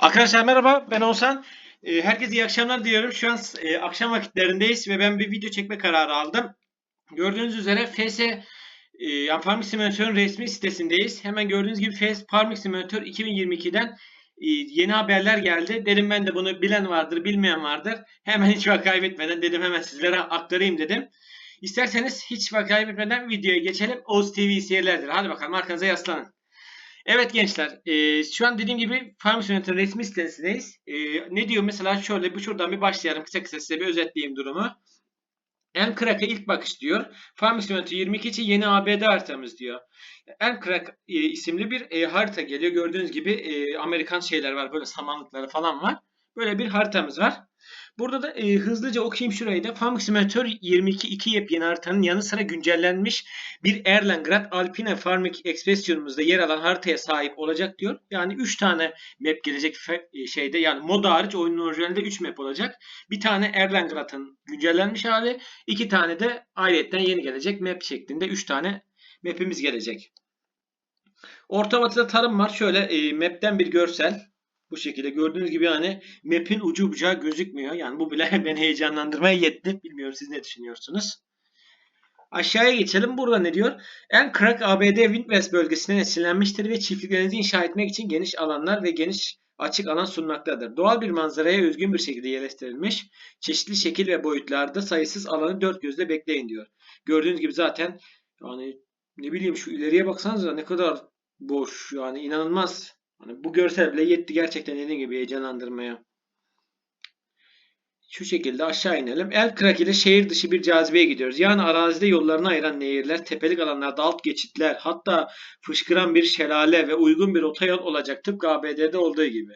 Arkadaşlar merhaba ben Oğuzhan. Ee, Herkese iyi akşamlar diliyorum. Şu an e, akşam vakitlerindeyiz ve ben bir video çekme kararı aldım. Gördüğünüz üzere FS e, yani Farming Simulator'ın resmi sitesindeyiz. Hemen gördüğünüz gibi FS Farming Simulator 2022'den e, yeni haberler geldi. Dedim ben de bunu bilen vardır, bilmeyen vardır. Hemen hiç vakit kaybetmeden dedim hemen sizlere aktarayım dedim. İsterseniz hiç vakit kaybetmeden videoya geçelim. Oğuz TV seyirlerdir. Hadi bakalım arkanıza yaslanın. Evet gençler, e, şu an dediğim gibi Farm Simulator resmi sitesindeyiz. E, ne diyor mesela şöyle bir şuradan bir başlayalım kısa kısa size bir özetleyeyim durumu. Encrack'a ilk bakış diyor. Farm Simulator 22 için yeni ABD haritamız diyor. Encrack e, isimli bir e, harita geliyor. Gördüğünüz gibi e, Amerikan şeyler var böyle samanlıkları falan var. Böyle bir haritamız var. Burada da e, hızlıca okuyayım şurayı da. Farming Simulator 22 iki yepyeni haritanın yanı sıra güncellenmiş bir Erlangrad Alpine Farming Expression'umuzda yer alan haritaya sahip olacak diyor. Yani 3 tane map gelecek e, şeyde yani moda hariç oyunun orijinalinde 3 map olacak. Bir tane Erlangrad'ın güncellenmiş hali, iki tane de ayrıyetten yeni gelecek map şeklinde 3 tane map'imiz gelecek. Orta batıda tarım var. Şöyle e, map'ten bir görsel. Bu şekilde gördüğünüz gibi yani map'in ucu bucağı gözükmüyor. Yani bu bile beni heyecanlandırmaya yetti. Bilmiyorum siz ne düşünüyorsunuz? Aşağıya geçelim. Burada ne diyor? Encrack ABD Windwest bölgesinden esinlenmiştir ve çiftliklerinizi inşa etmek için geniş alanlar ve geniş açık alan sunmaktadır. Doğal bir manzaraya özgün bir şekilde yerleştirilmiş, çeşitli şekil ve boyutlarda sayısız alanı dört gözle bekleyin diyor. Gördüğünüz gibi zaten yani ne bileyim şu ileriye baksanıza ne kadar boş yani inanılmaz. Hani bu görsel bile yetti gerçekten dediğim gibi heyecanlandırmaya. Şu şekilde aşağı inelim. Elkrak ile şehir dışı bir cazibeye gidiyoruz. Yani arazide yollarını ayıran nehirler, tepelik alanlarda alt geçitler, hatta fışkıran bir şelale ve uygun bir otoyol olacak tıpkı ABD'de olduğu gibi.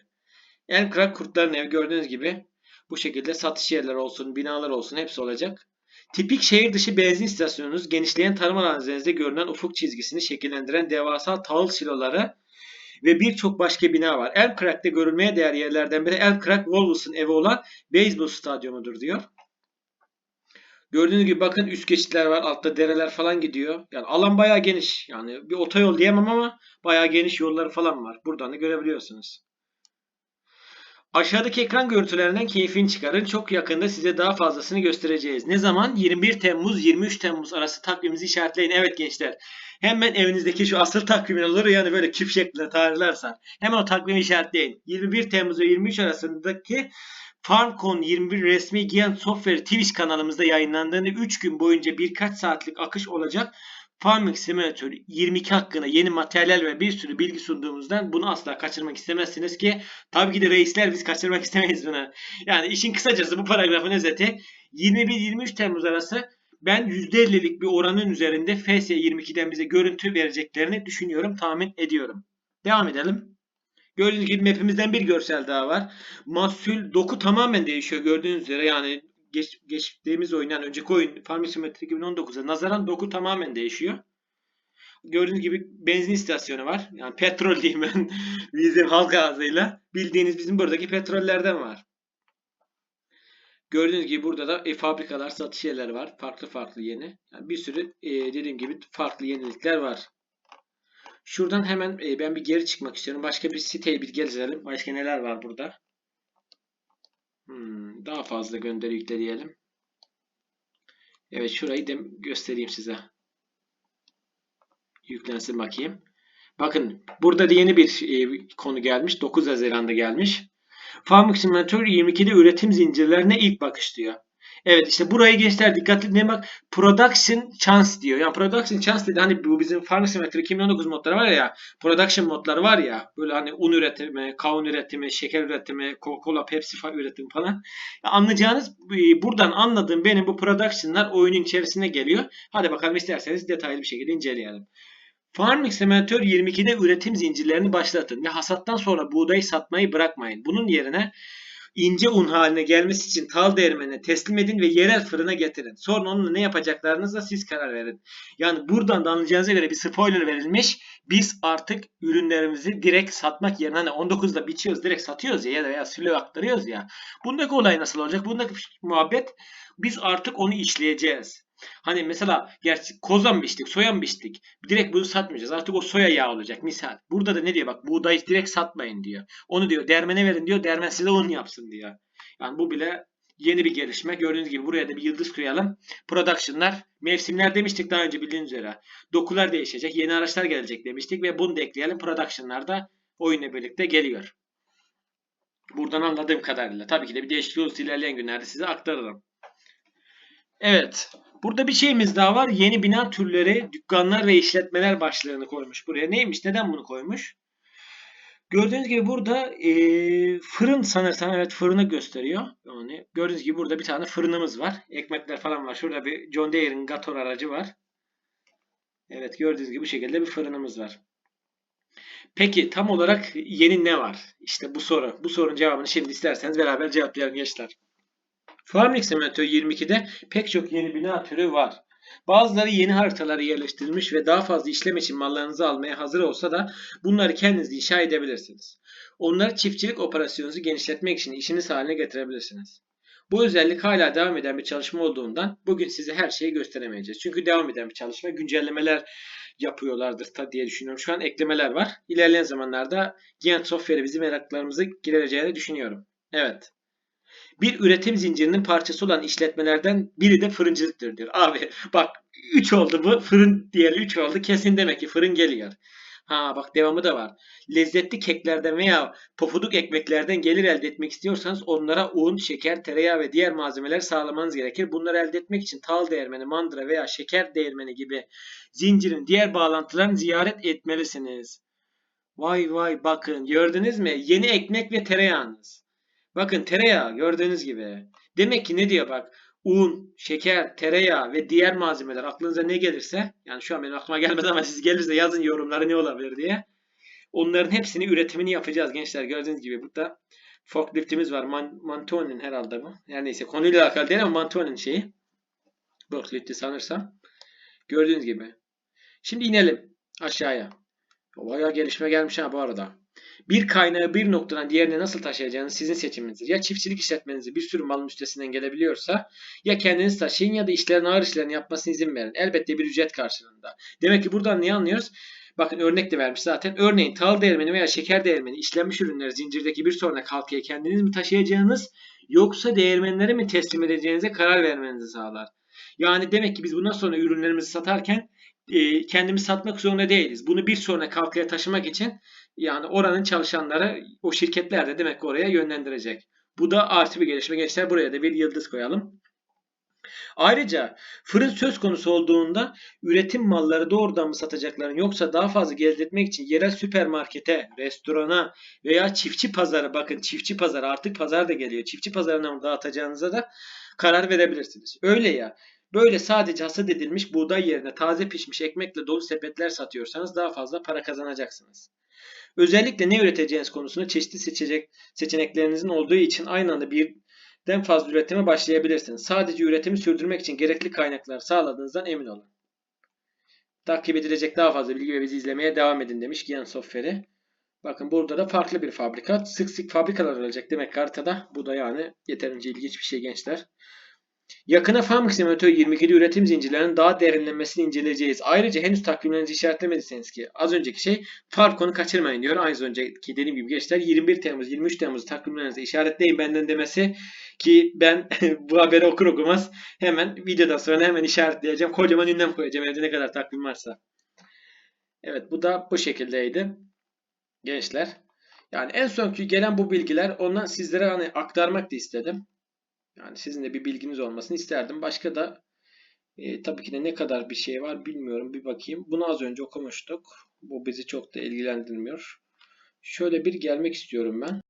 Elkrak kurtların evi gördüğünüz gibi bu şekilde satış yerleri olsun, binalar olsun hepsi olacak. Tipik şehir dışı benzin istasyonunuz genişleyen tarım arazilerinizde görünen ufuk çizgisini şekillendiren devasa tahıl siloları ve birçok başka bina var. Elkrak'ta görülmeye değer yerlerden biri Elkrak Wolves'ın evi olan beyzbol stadyumudur diyor. Gördüğünüz gibi bakın üst geçitler var, altta dereler falan gidiyor. Yani alan bayağı geniş. Yani bir otoyol diyemem ama bayağı geniş yolları falan var. Buradan da görebiliyorsunuz. Aşağıdaki ekran görüntülerinden keyfini çıkarın. Çok yakında size daha fazlasını göstereceğiz. Ne zaman? 21 Temmuz 23 Temmuz arası takvimimizi işaretleyin. Evet gençler. Hemen evinizdeki şu asıl takvimin olur yani böyle küp şeklinde tarihlerse. Hemen o takvimi işaretleyin. 21 Temmuz ve 23 arasındaki FarmCon 21 resmi Giant Software Twitch kanalımızda yayınlandığında 3 gün boyunca birkaç saatlik akış olacak. Farming Simulator 22 hakkında yeni materyal ve bir sürü bilgi sunduğumuzdan bunu asla kaçırmak istemezsiniz ki tabii ki de reisler biz kaçırmak istemeyiz bunu. Yani işin kısacası bu paragrafın özeti 21-23 Temmuz arası ben %50'lik bir oranın üzerinde FS22'den bize görüntü vereceklerini düşünüyorum, tahmin ediyorum. Devam edelim. Gördüğünüz gibi mapimizden bir görsel daha var. Mahsul doku tamamen değişiyor gördüğünüz üzere yani geç, geçtiğimiz oyun yani önceki oyun Farming Simulator 2019'a nazaran doku tamamen değişiyor. Gördüğünüz gibi benzin istasyonu var. Yani petrol diyeyim ben bizim halk ağzıyla. Bildiğiniz bizim buradaki petrollerden var. Gördüğünüz gibi burada da e, fabrikalar, satış yerleri var. Farklı farklı yeni. Yani bir sürü e, dediğim gibi farklı yenilikler var. Şuradan hemen e, ben bir geri çıkmak istiyorum. Başka bir siteye bir gezelim. Başka neler var burada? Hmm, daha fazla gönderi yükleyelim. Evet şurayı da göstereyim size. Yüklensin bakayım. Bakın burada da yeni bir e, konu gelmiş. 9 Haziran'da gelmiş. Farming Simulator 22'de üretim zincirlerine ilk bakış diyor. Evet işte burayı gençler dikkatli dinleyin bak. Production Chance diyor. Yani Production Chance dedi hani bu bizim Farming Simulator 2019 modları var ya. Production modları var ya. Böyle hani un üretimi, kavun üretimi, şeker üretimi, Coca-Cola, Pepsi üretimi falan. Ya anlayacağınız e, buradan anladığım benim bu production'lar oyunun içerisine geliyor. Hadi bakalım isterseniz detaylı bir şekilde inceleyelim. Farming Simulator 22'de üretim zincirlerini başlatın ve hasattan sonra buğdayı satmayı bırakmayın. Bunun yerine ince un haline gelmesi için tal değirmenine teslim edin ve yerel fırına getirin. Sonra onunla ne yapacaklarınızla siz karar verin. Yani buradan da anlayacağınıza göre bir spoiler verilmiş. Biz artık ürünlerimizi direkt satmak yerine hani 19'da biçiyoruz direkt satıyoruz ya ya veya silo aktarıyoruz ya. Bundaki olay nasıl olacak? Bundaki muhabbet biz artık onu işleyeceğiz. Hani mesela gerçi koza mı biçtik, soya mı biçtik? Direkt bunu satmayacağız. Artık o soya yağı olacak misal. Burada da ne diyor bak buğdayı direkt satmayın diyor. Onu diyor dermene verin diyor. Dermen size un yapsın diyor. Yani bu bile yeni bir gelişme. Gördüğünüz gibi buraya da bir yıldız koyalım. Production'lar, mevsimler demiştik daha önce bildiğiniz üzere. Dokular değişecek, yeni araçlar gelecek demiştik ve bunu da ekleyelim. Production'lar da oyunla birlikte geliyor. Buradan anladığım kadarıyla. Tabii ki de bir değişiklik olursa ilerleyen günlerde size aktarırım. Evet. Burada bir şeyimiz daha var. Yeni bina türleri, dükkanlar ve işletmeler başlığını koymuş buraya. Neymiş? Neden bunu koymuş? Gördüğünüz gibi burada e, fırın sanırsam evet fırını gösteriyor. Yani gördüğünüz gibi burada bir tane fırınımız var. Ekmekler falan var. Şurada bir John Deere'in Gator aracı var. Evet gördüğünüz gibi bu şekilde bir fırınımız var. Peki tam olarak yeni ne var? İşte bu soru. Bu sorunun cevabını şimdi isterseniz beraber cevaplayalım gençler. Farming Simulator 22'de pek çok yeni bina türü var. Bazıları yeni haritaları yerleştirilmiş ve daha fazla işlem için mallarınızı almaya hazır olsa da bunları kendiniz inşa edebilirsiniz. Onları çiftçilik operasyonunuzu genişletmek için işiniz haline getirebilirsiniz. Bu özellik hala devam eden bir çalışma olduğundan bugün size her şeyi gösteremeyeceğiz. Çünkü devam eden bir çalışma, güncellemeler yapıyorlardır diye düşünüyorum. Şu an eklemeler var. İlerleyen zamanlarda Giant Software'e bizim meraklarımızı gidereceğini düşünüyorum. Evet. Bir üretim zincirinin parçası olan işletmelerden biri de fırıncılıktır diyor. Abi bak 3 oldu bu. Fırın diğeri 3 oldu. Kesin demek ki fırın geliyor. Ha bak devamı da var. Lezzetli keklerden veya pofuduk ekmeklerden gelir elde etmek istiyorsanız onlara un, şeker, tereyağı ve diğer malzemeler sağlamanız gerekir. Bunları elde etmek için tal değirmeni, mandıra veya şeker değirmeni gibi zincirin diğer bağlantılarını ziyaret etmelisiniz. Vay vay bakın gördünüz mü? Yeni ekmek ve tereyağınız. Bakın tereyağı gördüğünüz gibi. Demek ki ne diyor bak. Un, şeker, tereyağı ve diğer malzemeler aklınıza ne gelirse yani şu an benim aklıma gelmedi ama siz gelirse yazın yorumları ne olabilir diye. Onların hepsini üretimini yapacağız gençler. Gördüğünüz gibi burada forkliftimiz var. Man Mantonin herhalde bu. Yani neyse konuyla alakalı değil ama Mantonin şeyi. Forklifti sanırsam. Gördüğünüz gibi. Şimdi inelim aşağıya. Bayağı gelişme gelmiş ha bu arada. Bir kaynağı bir noktadan diğerine nasıl taşıyacağınız sizin seçiminizdir. Ya çiftçilik işletmenizi bir sürü malın üstesinden gelebiliyorsa ya kendiniz taşıyın ya da işlerin ağır işlerini yapmasına izin verin. Elbette bir ücret karşılığında. Demek ki buradan ne anlıyoruz? Bakın örnek de vermiş zaten. Örneğin tahıl değirmeni veya şeker değirmeni işlenmiş ürünleri zincirdeki bir sonraki halkaya kendiniz mi taşıyacağınız yoksa değirmenlere mi teslim edeceğinize karar vermenizi sağlar. Yani demek ki biz bundan sonra ürünlerimizi satarken kendimiz satmak zorunda değiliz. Bunu bir sonraki halkaya taşımak için yani oranın çalışanları o şirketler de demek ki oraya yönlendirecek. Bu da artı bir gelişme. Gençler buraya da bir yıldız koyalım. Ayrıca fırın söz konusu olduğunda üretim malları doğrudan mı satacakların yoksa daha fazla gezdirmek için yerel süpermarkete, restorana veya çiftçi pazarı bakın çiftçi pazarı artık pazar da geliyor. Çiftçi pazarına mı dağıtacağınıza da karar verebilirsiniz. Öyle ya Böyle sadece hasat edilmiş buğday yerine taze pişmiş ekmekle dolu sepetler satıyorsanız daha fazla para kazanacaksınız. Özellikle ne üreteceğiniz konusunda çeşitli seçecek seçeneklerinizin olduğu için aynı anda birden fazla üretime başlayabilirsiniz. Sadece üretimi sürdürmek için gerekli kaynakları sağladığınızdan emin olun. Takip edilecek daha fazla bilgi ve bizi izlemeye devam edin demiş Giyan Software'i. Bakın burada da farklı bir fabrika. Sık sık fabrikalar olacak demek haritada. Bu da yani yeterince ilginç bir şey gençler. Yakına Farming Simulator 22'de üretim zincirlerinin daha derinlenmesini inceleyeceğiz. Ayrıca henüz takvimlerinizi işaretlemediyseniz ki az önceki şey Falcon'u kaçırmayın diyor. Aynı önceki dediğim gibi gençler 21 Temmuz 23 Temmuz takvimlerinizi işaretleyin benden demesi ki ben bu haberi okur okumaz hemen videodan sonra hemen işaretleyeceğim. Kocaman ünlem koyacağım evde ne kadar takvim varsa. Evet bu da bu şekildeydi. Gençler. Yani en sonki gelen bu bilgiler ondan sizlere hani aktarmak da istedim. Yani sizin de bir bilginiz olmasını isterdim. Başka da e, tabii ki de ne kadar bir şey var bilmiyorum. Bir bakayım. Bunu az önce okumuştuk. Bu bizi çok da ilgilendirmiyor. Şöyle bir gelmek istiyorum ben.